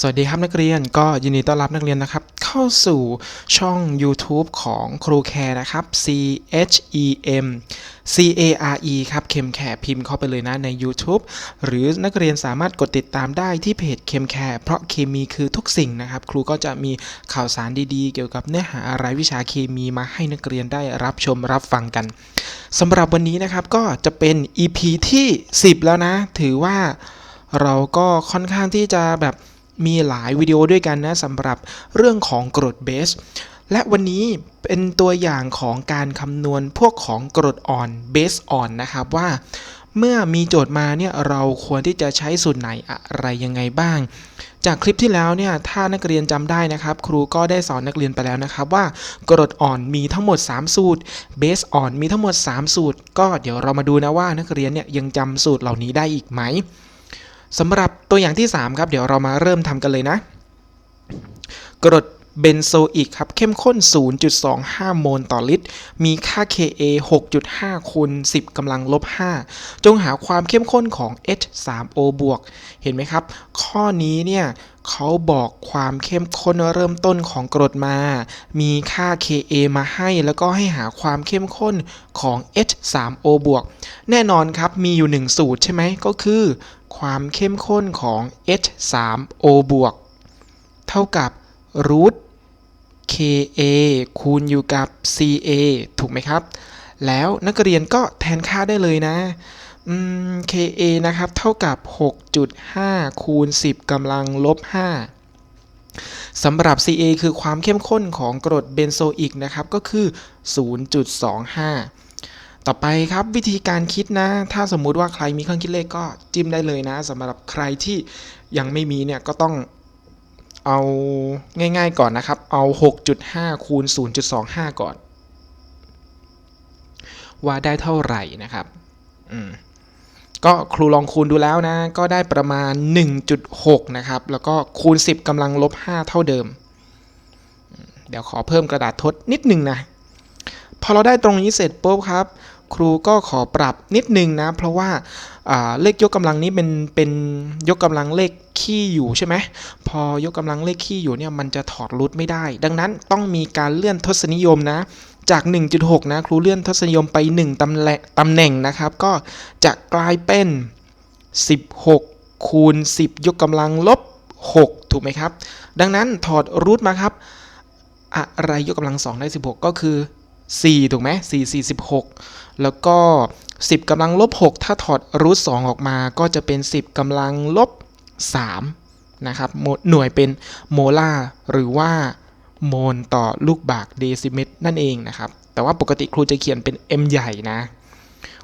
สวัสดีครับนักเรียนก็ยินดีต้อนรับนักเรียนนะครับ เข้าสู่ช่อง YouTube ของครูแคร์นะครับ C H E M C A R E ครับเคมแคร์พิมพ์เข้าไปเลยนะใน YouTube หรือนักเรียนสามารถกดติดตามได้ที่เพจเคมแคร์เพราะเคมีคือทุกสิ่งนะครับ ครูก็จะมีข่าวสารดีๆ เกี่ยวกับเนื้อหาอะไรวิชาเคมีมาให้นักเรียนได้รับชมรับฟังกันสำหรับวันนี้นะครับก็จะเป็น EP ที่ 10 แล้วนะ ถือว่าเราก็ค่อนข้างที่จะแบบ มีหลายวิดีโอด้วยกันนะสำหรับเรื่องของกรดเบส และวันนี้เป็นตัวอย่างของการคำนวณพวกของกรดอ่อนเบสอ่อนนะครับว่า เมื่อมีโจทย์มาเนี่ยเราควรที่จะใช้สูตรไหนอะไรยังไงบ้าง จากคลิปที่แล้วเนี่ยถ้านักเรียนจำได้นะครับ ครูก็ได้สอนนักเรียนไปแล้วนะครับว่ากรดอ่อนมีทั้งหมด 3 สูตรเบสอ่อนมีทั้งหมด 3 สูตร ก็เดี๋ยวเรามาดูนะว่านักเรียนเนี่ยยังจำสูตรเหล่านี้ได้อีกไหม สำหรับตัวอย่างที่ 3 ครับ เดี๋ยวเรามาเริ่มทำกันเลยนะ กรดเบนโซอิกครับ เข้มข้น 0.25 โมลต่อลิตร มีค่า Ka 6.5คูณ10กำลังลบ 5 จงหาความเข้มข้นของ H3O บวก เห็นไหมครับ ข้อนี้เนี่ยเขาบอกความเข้มข้นเริ่มต้นของกรดมา มีค่า Ka มาให้ แล้วก็ให้หาความเข้มข้นของ H3O บวก แน่นอนครับ มีอยู่ 1 สูตรใช่ไหม ก็คือ ความเข้มข้นของ H3O บวกเท่ากับรูท Ka คูณอยู่กับ Ca ถูกไหมครับ แล้วนักเรียนก็แทนค่าได้เลยนะ Ka นะครับ เท่ากับ 6.5 คูณ 10กำลังลบ 5 สำหรับ Ca คือความเข้มข้นของกรดเบนโซอิกนะครับ ก็คือ 0.25 ต่อไปครับวิธีการคิดนะ ถ้าสมมุติว่าใครมีเครื่องคิดเลขก็จิ้มได้เลยนะสำหรับใครที่ยังไม่มีเนี่ยก็ต้องเอาง่ายๆก่อนนะครับ เอา 6.5 คูณ 0.25 ก่อน ว่าได้เท่าไหร่นะครับอืมก็ครูลองคูณดูแล้วนะ ก็ได้ประมาณ 1.6 นะครับ แล้วก็คูณ 10กำลังลบ 5 เท่าเดิม เดี๋ยวขอเพิ่มกระดาษทดนิดหนึ่งนะ พอเราได้ตรงนี้เสร็จปุ๊บครับ ครูก็ขอปรับนิดนึงนะ เพราะว่าเลขยกกำลังนี้เป็นเป็นยกกำลังเลขคี่อยู่ใช่ไหมพอยกกำลังเลขคี่อยู่เนี่ยมันจะถอดรูทไม่ได้ ดังนั้นต้องมีการเลื่อนทศนิยมนะจาก 1.6 นะ ครูเลื่อนทศนิยมไป 1ตำแหน่งตำแหน่งนะครับ ก็จะกลายเป็น 16 คูณ 10 ยกกำลังลบ 6 ถูกไหมครับ ดังนั้นถอดรูทมาครับ อะไรยกกำลัง 2 ได้ 16 ก็คือ 4 ถูกไหม4 4 16 แล้วก็ 10กำลังลบ 6 ถ้าถอดรูท2ออกมาก็จะเป็น 10กำลังลบ 3 นะครับ หน่วยเป็นโมลาร์หรือว่าโมลต่อลูกบาศก์เดซิเมตรนั่นเองนะครับ แต่ว่าปกติครูจะเขียนเป็น m ใหญ่นะ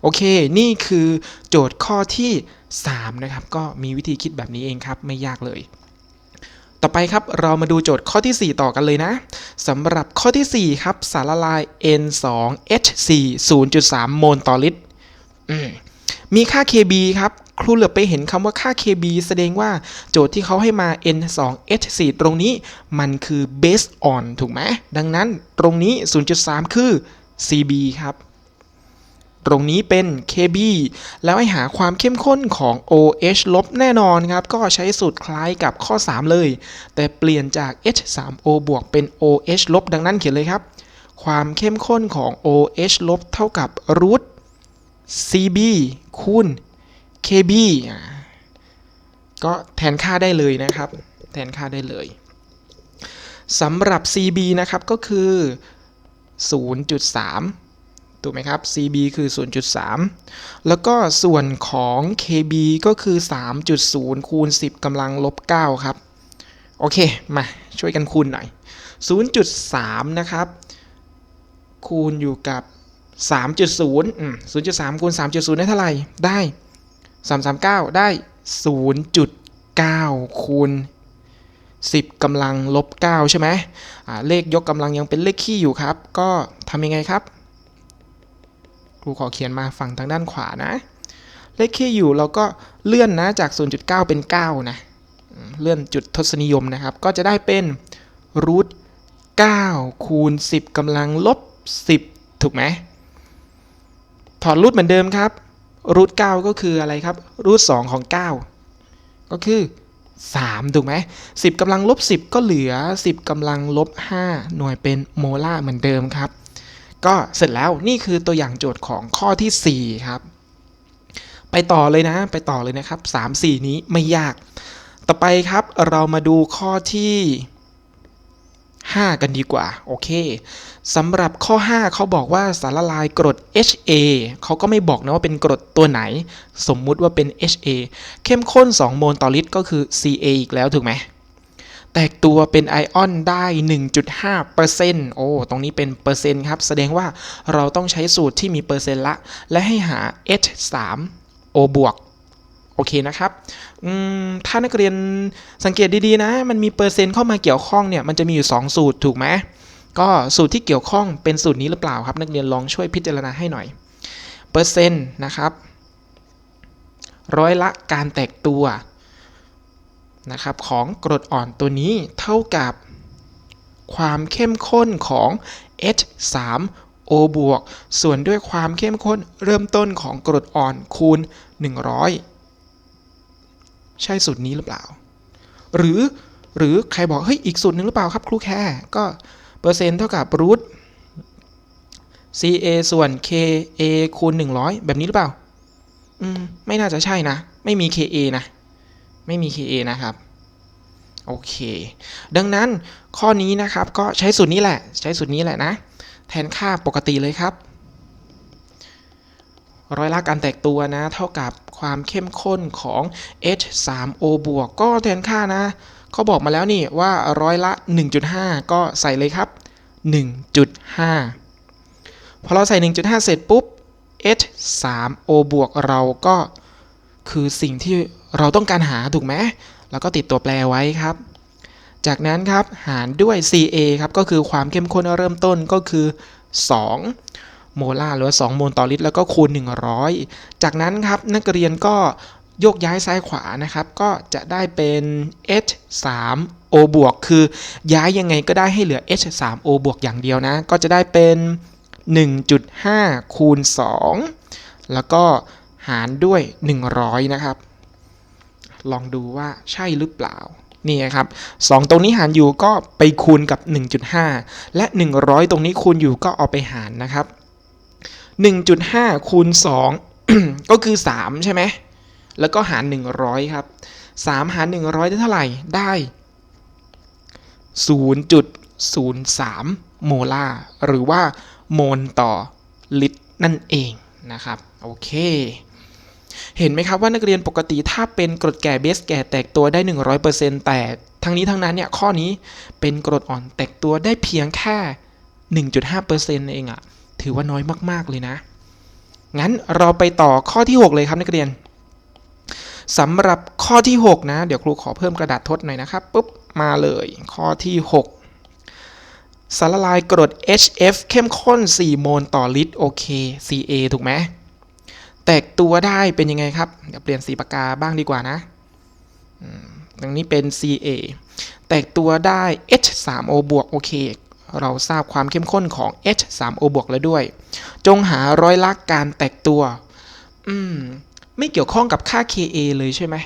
โอเค นี่คือโจทย์ข้อที่ 3 นะครับ ก็มีวิธีคิดแบบนี้เองครับ ไม่ยากเลย ต่อไปครับเรามาดูโจทย์ข้อที่ 4 ต่อกันเลยนะสำหรับข้อที่ 4 ครับ สารละลาย N2H4 0.3 โมลต่อลิตรมีค่า Kb ครับครูเหลือไปเห็นคำว่าค่า Kb แสดงว่าโจทย์ที่เขาให้มา N2H4 ตรงนี้มันคือ base on ถูกไหมดังนั้นตรงนี้ 0.3 คือ Cb ครับ ตรงนี้เป็น Kb แล้วให้หาความเข้มข้นของ OH ลบแน่นอนครับ ก็ใช้สูตรคล้ายกับข้อ 3 เลย แต่เปลี่ยนจาก H3O บวกเป็น OH ลบดังนั้นเขียนเลยครับ ความเข้มข้นของ OH ลบเท่ากับรูท CB คูณ KB ก็แทนค่าได้เลยนะครับ แทนค่าได้เลยสำหรับ CB นะครับก็คือ 0.3 ถูกไหมครับ CB คือ 0.3 แล้วก็ส่วนของ KB ก็คือ 3.0 คูณ 10กำลังลบ 9 ครับ โอเค มาช่วยกันคูณหน่อย 0.3 นะครับ คูณอยู่กับ 3.0อืม0.3 คูณ 3.0 ได้เท่าไหร่ ได้ 339 ได้ 0.9 คูณ 10กำลังลบ 9 ใช่ไหมเลขยกกำลังยังเป็นเลขคี่อยู่ครับ ก็ทำยังไงครับ ครูขอเขียนมาฝั่งทางด้านขวานะเลขคี่อยู่เราก็เลื่อนนะจาก 0.9 เป็น 9 นะ เลื่อนจุดทศนิยมนะครับ ก็จะได้เป็นรูท9คูณ 10กำลังลบ 10 ถูกไหม ถอดรูทเหมือนเดิมครับรูท9ก็คืออะไรครับรูท2ของ 9 ก็คือ 3 ถูกไหม10กำลังลบ 10 ก็เหลือ 10กำลังลบ 5 หน่วยเป็นโมลาร์เหมือนเดิมครับ ก็เสร็จแล้วนี่คือตัวอย่างโจทย์ของข้อทีสี่ 4 ครับ ไปต่อเลยนะ ไปต่อเลยนะครับ 3 4 นี้ไม่ยาก ต่อไปครับเรามาดูข้อที่ 5 กันดีกว่า โอเคสำหรับข้อ 5 เขาบอกว่าสารละลายกรด HA เขาก็ไม่บอกนะว่าเป็นกรดตัวไหน สมมุติว่าเป็น HA เข้มข้น 2 โมลต่อลิตรก็คือ Ca อีกแล้วถูกไหม แตกตัวเป็นไอออนได้ 1.5%โอ้ ตรงนี้เป็นเปอร์เซ็นต์ครับ แสดงว่าเราต้องใช้สูตรที่มีเปอร์เซ็นต์ละ และให้หา H3O บวกโอเคนะครับอืมถ้านักเรียนสังเกตดีๆนะ มันมีเปอร์เซ็นต์เข้ามาเกี่ยวข้องเนี่ย มันจะมีอยู่ 2 สูตรถูกไหม ก็สูตรที่เกี่ยวข้องเป็นสูตรนี้หรือเปล่าครับ นักเรียนลองช่วยพิจารณาให้หน่อย เปอร์เซ็นต์นะครับ ร้อยละการแตกตัว นะครับของกรดอ่อนตัวนี้เท่ากับความเข้มข้นของ H3O บวกส่วนด้วยความเข้มข้นเริ่มต้นของกรดอ่อนคูณ 100 ใช่สูตรนี้หรือเปล่า หรือหรือใครบอกเฮ้ยอีกสูตรหนึ่งหรือเปล่าครับครูแค่ก็เปอร์เซ็นต์เท่ากับรูท CA ส่วน KA คูณ 100 แบบนี้หรือเปล่า อืม ไม่น่าจะใช่นะ ไม่มี KA นะ ไม่มี KA นะครับ โอเค ดังนั้นข้อนี้นะครับก็ใช้สูตรนี้แหละ ใช้สูตรนี้แหละนะ แทนค่าปกติเลยครับ ร้อยละการแตกตัวนะ เท่ากับความเข้มข้นของ H3O บวกก็แทนค่านะเขาบอกมาแล้วนี่ว่าร้อยละ 1.5 ก็ใส่เลยครับ 1.5 พอเราใส่ 1.5 เสร็จปุ๊บ H3O บวกเราก็ คือสิ่งที่เราต้องการหาถูกไหมแล้วก็ติดตัวแปรไว้ครับ จากนั้นครับหารด้วย Ca ครับก็คือความเข้มข้นเริ่มต้นก็คือ 2 โมลาร์หรือ2โมลต่อลิตร แล้วก็คูณ 100 จากนั้นครับนักเรียนก็โยกย้ายซ้ายขวานะครับ ก็จะได้เป็น H3O บวกคือย้ายยังไงก็ได้ให้เหลือ H3O บวกอย่างเดียวนะ ก็จะได้เป็น 1.5 คูณ 2 แล้วก็ารด้วย 100 นะครับ ลองดูว่าใช่หรือเปล่า นี่ครับ 2 ตรงนี้หารอยู่ก็ไปคูณกับ 1.5 และ 100 ตรงนี้คูณอยู่ก็เอาไปหารนะครับ 1.5 คูณ 2 ก็คือ 3 ใช่ไหม แล้วก็หาร 100 ครับ 3 หาร 100 ได้เท่าไหร่ ได้ 0.03 โมลาร์หรือว่าโมลต่อลิตรนั่นเองนะครับ โอเค เห็นไหมครับว่านักเรียนปกติถ้าเป็นกรดแก่เบสแก่แตกตัวได้ 100%แต่ทั้งนี้ทั้งนั้นเนี่ยข้อนี้เป็นกรดอ่อนแตกตัวได้เพียงแค่ 1.5%เองอะถือว่าน้อยมากๆเลยนะ งั้นเราไปต่อข้อที่ 6 เลยครับนักเรียนสำหรับข้อที่ 6 นะ เดี๋ยวครูขอเพิ่มกระดาษทดหน่อยนะครับปุ๊บมาเลยข้อที่ 6 สารละลายกรด HF เข้มข้น 4 โมลต่อลิตรโอเค Ca ถูกไหม แตกตัวได้เป็นยังไงครับ เดี๋ยวเปลี่ยนสีปากกาบ้างดีกว่านะตรงนี้เป็น Ca แตกตัวได้ H3O บวกโอเค เราทราบความเข้มข้นของ H3O บวกแล้วด้วย จงหาร้อยละการแตกตัว อืม ไม่เกี่ยวข้องกับค่า Ka เลยใช่ไหม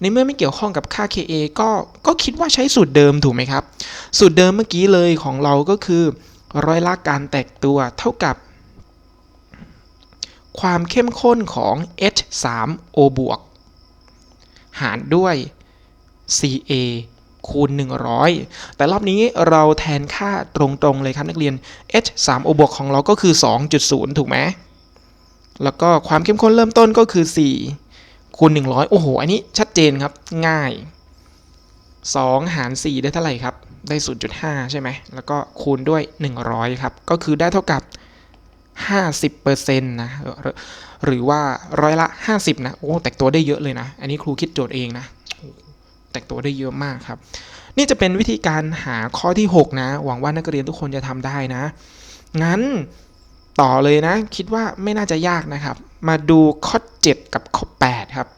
ในเมื่อไม่เกี่ยวข้องกับค่า Ka ก็ ก็คิดว่าใช้สูตรเดิมถูกไหมครับ สูตรเดิมเมื่อกี้เลยของเราก็คือ ร้อยละการแตกตัวเท่ากับ ความเข้มข้นของ H3O บวกหารด้วย Ca คูณ 100 แต่รอบนี้เราแทนค่าตรงๆเลยครับนักเรียน H3O บวกของเราก็คือ 2.0 ถูกไหม แล้วก็ความเข้มข้นเริ่มต้นก็คือ 4 คูณ 100 โอ้โห อันนี้ชัดเจนครับ ง่าย 2 หาร 4 ได้เท่าไหร่ครับ ได้ 0.5 ใช่ไหม แล้วก็คูณด้วย 100 ครับ ก็คือได้เท่ากับ 50%นะหรือว่าร้อยละ 50 นะ โอ้แตกตัวได้เยอะเลยนะ อันนี้ครูคิดโจทย์เองนะแตกตัวได้เยอะมากครับ นี่จะเป็นวิธีการหาข้อที่ 6 นะ หวังว่านักเรียนทุกคนจะทำได้นะ งั้นต่อเลยนะ คิดว่าไม่น่าจะยากนะครับ มาดูข้อ 7 กับข้อ 8 ครับ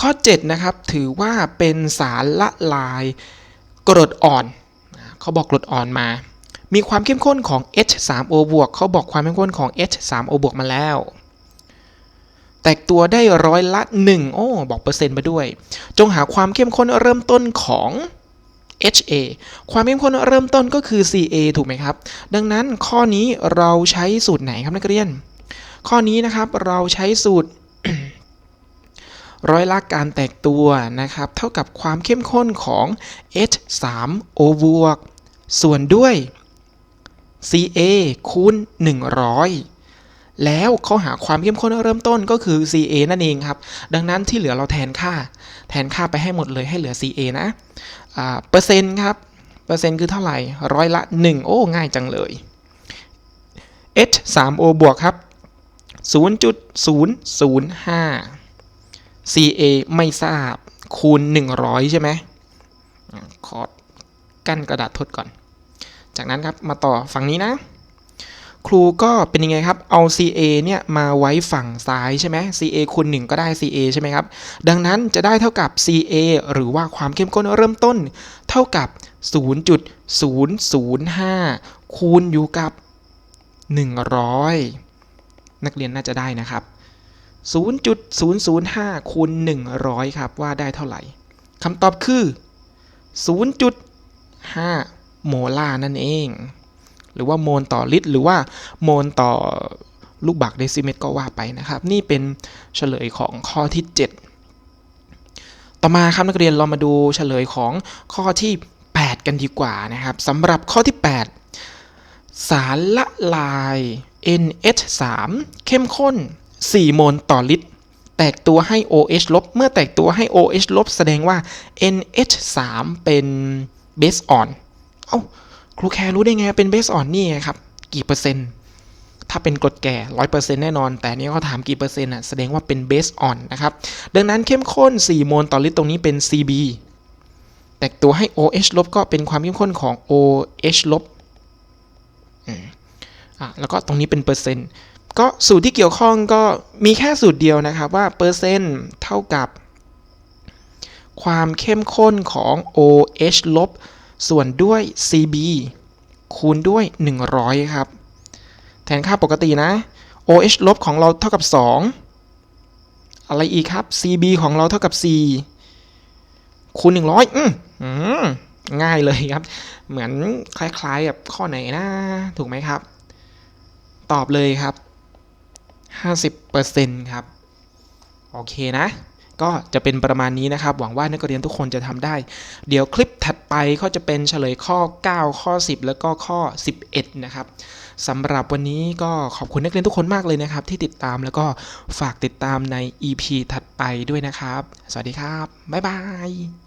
ข้อ 7 นะครับ ถือว่าเป็นสารละลายกรดอ่อนเขาบอกกรดอ่อนมา มีความเข้มข้นของ H3O บวกเขาบอกความเข้มข้นของ H3O บวกมาแล้ว แตกตัวได้ร้อยละ 1 โอ้ บอกเปอร์เซ็นต์มาด้วย จงหาความเข้มข้นเริ่มต้นของ HA ความเข้มข้นเริ่มต้นก็คือ CA ถูกไหมครับ ดังนั้นข้อนี้เราใช้สูตรไหนครับนักเรียน ข้อนี้นะครับเราใช้สูตรร้อยละการแตกตัวนะครับ เท่ากับความเข้มข้นของ H3O บวกส่วนด้วย CA คูณ 100 แล้วเขาหาความเข้มข้นเริ่มต้นก็คือ CA นั่นเองครับ ดังนั้นที่เหลือเราแทนค่า แทนค่าไปให้หมดเลยให้เหลือ CA นะอ่าเปอร์เซ็นต์ครับ เปอร์เซ็นต์คือเท่าไหร่ร้อยละ 1 โอ้ ง่ายจังเลย H 3 O บวกครับ 0.005 CA ไม่ทราบคูณ 100 ใช่ไหมขอกั้นกระดาษทดก่อน จากนั้นครับมาต่อฝั่งนี้นะ ครูก็เป็นยังไงครับ เอา CA เนี่ยมาไว้ฝั่งซ้ายใช่ไหม CA คูณ1ก็ได้ CA ใช่ไหมครับ ดังนั้นจะได้เท่ากับ CA หรือว่าความเข้มข้นเริ่มต้น เท่ากับ 0.005 คูณอยู่กับ 100 นักเรียนน่าจะได้นะครับ 0.005 คูณ 100 ครับ ว่าได้เท่าไหร่คำตอบคือ 0.5 โมล่านั่นเอง หรือว่าโมลต่อลิตรหรือว่าโมลต่อลูกบาศก์เดซิเมตรก็ว่าไปนะครับ นี่เป็นเฉลยของข้อที่ 7 ต่อมาครับนักเรียนเรามาดูเฉลยของข้อที่ 8 กันดีกว่านะครับสำหรับข้อที่ 8 สารละลาย NH3 เข้มข้น 4 โมลต่อลิตร แตกตัวให้ OH ลบ เมื่อแตกตัวให้ OH ลบ แสดงว่า NH3 เป็นเบสออน เอ้าครูแคร์รู้ได้ไงเป็นเบสออนนี่ครับ กี่เปอร์เซ็นต์ ถ้าเป็นกรดแก่ร้อยเปอร์เซ็นต์แน่นอน แต่นี่เขาถามกี่เปอร์เซ็นต์อะแสดงว่าเป็นเบสออนนะครับ ดังนั้นเข้มข้น 4 โมลต่อลิตรตรงนี้เป็น CB แตกตัวให้ OH ลบก็เป็นความเข้มข้นของ OH ลบอะแล้วก็ตรงนี้เป็นเปอร์เซ็นต์ ก็สูตรที่เกี่ยวข้องก็มีแค่สูตรเดียวนะครับว่าเปอร์เซ็นต์เท่ากับความเข้มข้นของ OH ลบ ส่วนด้วย CB คูณด้วย 100 ครับ แทนค่าปกตินะ OH ลบของเราเท่ากับ 2 อะไรอีกครับ CB ของเราเท่ากับ 4 คูณ 100 อืมอืมง่ายเลยครับ เหมือนคล้ายๆกับข้อไหนนะ ถูกไหมครับ ตอบเลยครับ 50%ครับ โอเคนะ ก็จะเป็นประมาณนี้นะครับ หวังว่านักเรียนทุกคนจะทำได้ เดี๋ยวคลิปถัดไปก็จะเป็นเฉลยข้อ 9 ข้อ 10 แล้วก็ข้อ 11 นะครับสำหรับวันนี้ก็ขอบคุณนักเรียนทุกคนมากเลยนะครับ ที่ติดตามแล้วก็ฝากติดตามใน EP ถัดไปด้วยนะครับ สวัสดีครับ บ๊ายบาย